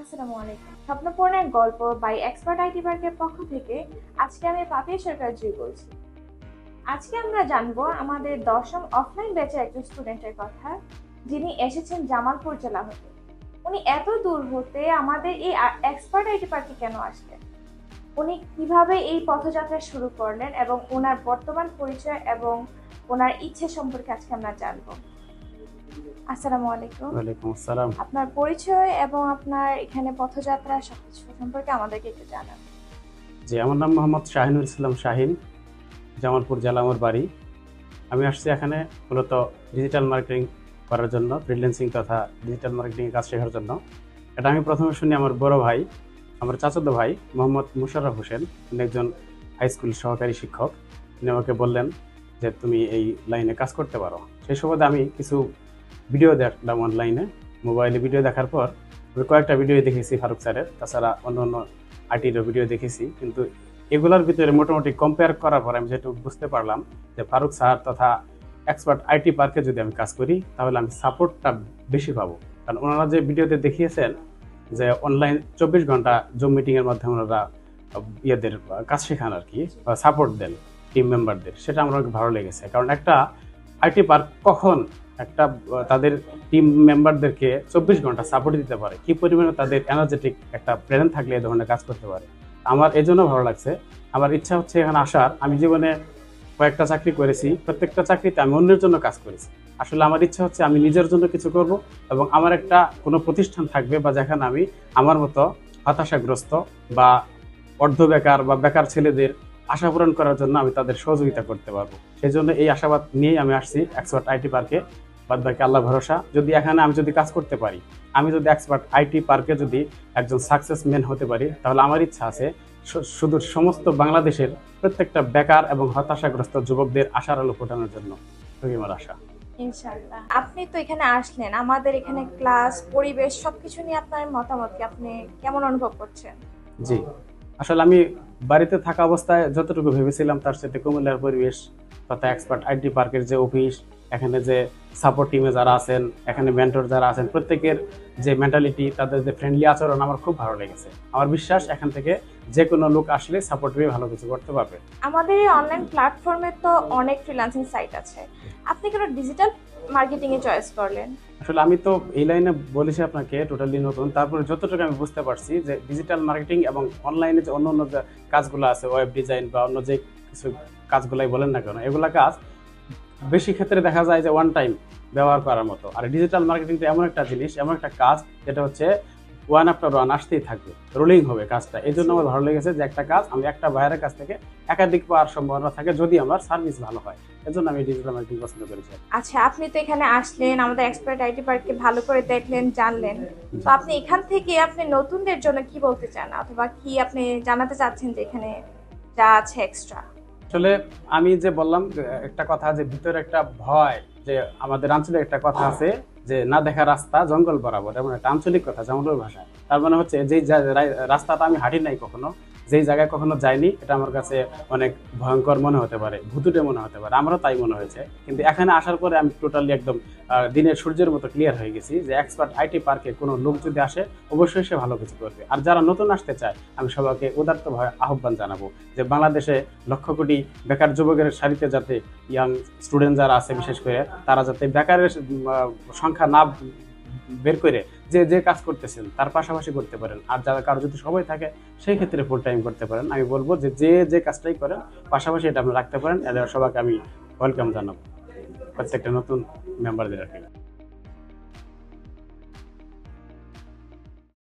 আসসালামু আলাইকুম। স্বপ্নপূর্ণের গল্প বাই এক্সপার্ট আইটি পার্কের পক্ষ থেকে আজকে আমি পাপিয়া সরকার জুই বলছি। আজকে আমরা জানব আমাদের দশম অফলাইন ব্যাচের একজন স্টুডেন্টের কথা, যিনি এসেছেন জামালপুর জেলা হতে। উনি এত দূর হতে আমাদের এই এক্সপার্ট আইটি পার্কে কেন আসলেন? উনি কীভাবে এই পথযাত্রা শুরু করলেন এবং ওনার বর্তমান পরিচয় এবং ওনার ইচ্ছে সম্পর্কে আজকে আমরা জানব। আসসালামু আলাইকুম। ওয়ালাইকুম আসসালাম। আপনার পরিচয় এবং আপনার এখানে পথযাত্রা সবকিছু সম্পর্কে আমাদেরকে একটু জানান। জি আমার নাম মোহাম্মদ শাহিনুর ইসলাম শাহিন জামালপুর জেলা আমার বাড়ি। আমি আসছি এখানে মূলত ডিজিটাল মার্কেটিং করার জন্য ফ্রিল্যান্সিং তথা ডিজিটাল মার্কেটিং কাজ শেখার জন্য। এটা আমি প্রথমে শুনি আমার বড় ভাই আমার চাচাতো ভাই মোহাম্মদ মুশারফ হোসেন তিনি একজন হাই স্কুল সহকারী শিক্ষক। তিনি আমাকে বললেন যে তুমি এই লাইনে কাজ করতে পারো। সেই সুবাদে আমি কিছু ভিডিও দেখলাম অনলাইনে মোবাইলে ভিডিও দেখার পর আমি কয়েকটা ভিডিও দেখেছি ফারুক স্যারের। তাছাড়া অন্য অন্য আর্টিরও ভিডিও দেখেছি। কিন্তু এগুলোর ভিতরে মোটামুটি কম্পেয়ার করার পর আমি যেটুকু বুঝতে পারলাম যে ফারুক স্যার তথা এক্সপার্ট আইটি পার্কে যদি আমি কাজ করি, তাহলে আমি সাপোর্টটা বেশি পাবো। কারণ ওনারা যে ভিডিওতে দেখিয়েছেন যে অনলাইন চব্বিশ ঘণ্টা জুম মিটিংয়ের মাধ্যমে ওনারা ইয়েদের কাজ শেখান আর কি সাপোর্ট দেন টিম মেম্বারদের সেটা আমার অনেক ভালো লেগেছে। কারণ একটা আইটি পার্ক কখন একটা তাদের টিম মেম্বারদেরকে চব্বিশ ঘণ্টা সাপোর্ট দিতে পারে। কি পরিমাণে তাদের এনার্জেটিক একটা প্ল্যান থাকলে এই ধরনের কাজ করতে পারে? আমার এই জন্য ভালো লাগছে। আমার ইচ্ছা হচ্ছে এখানে আসার। আমি জীবনে কয়েকটা চাকরি করেছি। প্রত্যেকটা চাকরিতে আমি অন্যের জন্য কাজ করেছি। আসলে আমার ইচ্ছা হচ্ছে আমি নিজের জন্য কিছু করব এবং আমার একটা কোনো প্রতিষ্ঠান থাকবে বা যেখানে আমি আমার মতো হতাশাগ্রস্ত বা অর্ধ বেকার বা বেকার ছেলেদের আশা পূরণ করার জন্য আমি তাদের সহযোগিতা করতে পারব। সেই জন্য এই আশাবাদ নিয়েই আমি আসছি এক্সপার্ট আইটি পার্কে। বাদ বাকি আল্লাহ ভরসা। যদি এখানে আমি যদি কাজ করতে পারি আমি যদি এক্সপার্ট আইটি পার্কে যদি একজন সাকসেস ম্যান হতে পারি তাহলে আমার ইচ্ছা আছে শুধু সমস্ত বাংলাদেশের প্রত্যেকটা বেকার এবং হতাশাগ্রস্ত যুবকদের আশার আলো ফোটানোর জন্য। খুবই আমার আশা। ইনশাআল্লাহ। আপনি তো এখানে আসলেন। আমাদের এখানে ক্লাস পরিবেশ সবকিছু নিয়ে আপনার মতামত কি? আপনি কেমন অনুভব করছেন? জি। আসলে আমি বাড়িতে থাকা অবস্থায় যতটুকু ভেবেছিলাম তার সাথে কুমিল্লার পরিবেশ তথা এক্সপার্ট আইটি পার্কের যে অফিস এখানে যে সাপোর্ট টিমে যারা আছেন, এখানে মেন্টর যারা আছেন, প্রত্যেকের যে মেন্টালিটি তাদের যে ফ্রেন্ডলি আচরণ আমার খুব ভালো লেগেছে। আমার বিশ্বাস এখান থেকে যে কোনো লোক আসলে সাপোর্ট পেয়ে ভালো কিছু করতে পারবে। আমাদের এই অনলাইন প্ল্যাটফর্মে তো অনেক ফ্রিল্যান্সিং সাইট আছে। আপনি কেন ডিজিটাল মার্কেটিং এ চয়েস করলেন? আসলে আমি তো এই লাইনে বলেছি আপনাকে টোটালি নতুন। তারপরে যতটুকু আমি বুঝতে পারছি যে ডিজিটাল মার্কেটিং এবং অনলাইনে যে অন্য অন্য যে কাজগুলো আছে ওয়েব ডিজাইন বা অন্য যে কিছু কাজগুলাই বলেন না কেন, এগুলো কাজ বেশি ক্ষেত্রে দেখা যায় যে ওয়ান টাইম ব্যবহার করার মতো। আর ডিজিটাল মার্কেটিং তো এমন একটা জিনিস, এমন একটা কাজ, যেটা হচ্ছে ওয়ান আফটার ওয়ান আসতেই থাকবে। রোলিং হবে কাজটা। এই জন্য আমার ভালো লেগেছে যে একটা কাজ আমি একটা বাইরের কাছ থেকে একাধিক পাওয়ার সম্ভাবনা থাকে যদি আমার সার্ভিস ভালো হয়। এজন্য আমি ডিজিটাল মার্কেটিং পছন্দ করেছি। আচ্ছা আপনি তো এখানে আসলেন আমাদের এক্সপার্ট আইটি পার্ককে ভালো করে দেখলেন জানলেন। তো আপনি এখান থেকে আপনি নতুনদের জন্য কি বলতে চান? অথবা কি আপনি জানাতে চাচ্ছেন যে এখানে যা আছে এক্সট্রা আসলে আমি যে বললাম একটা কথা যে ভিতরে একটা ভয় যে আমাদের আঞ্চলিক একটা কথা আছে যে না দেখা রাস্তা, জঙ্গল বরাবর, এমন একটা আঞ্চলিক কথা জামালপুর ভাষায়। তার মানে হচ্ছে যে রাস্তাটা আমি হাঁটি নাই কখনো যেই জায়গায় কখনো যাইনি, এটা আমার কাছে অনেক ভয়ঙ্কর মনে হতে পারে, ভুতুটে মনে হতে পারে, আমারও তাই মনে হয়েছে। কিন্তু এখানে আসার পরে আমি টোটালি একদম দিনের সূর্যের মতো ক্লিয়ার হয়ে গেছি যে এক্সপার্ট আইটি পার্কে কোনো লোক যদি আসে, অবশ্যই সে ভালো কিছু করবে। আর যারা নতুন আসতে চায়, আমি সবাইকে উদার্তভাবে আহ্বান জানাব যে বাংলাদেশে লক্ষ কোটি বেকার যুবকের সারিতে যাতে ইয়াং স্টুডেন্ট যারা আছে, বিশেষ করে তারা যাতে বেকারের সংখ্যা না বের করে যে যে কাজ করতেছেন, তার পাশাপাশি করতে পারেন। আর যারা কারও যদি সবাই থাকে, সেই ক্ষেত্রে ফুল টাইম করতে পারেন। আমি বলব যে যে যে কাজটাই করেন, পাশাপাশি এটা আপনি রাখতে পারেন। এদের সবাইকে আমি ওয়েলকাম জানাব। প্রত্যেকটা নতুন মেম্বারদের আর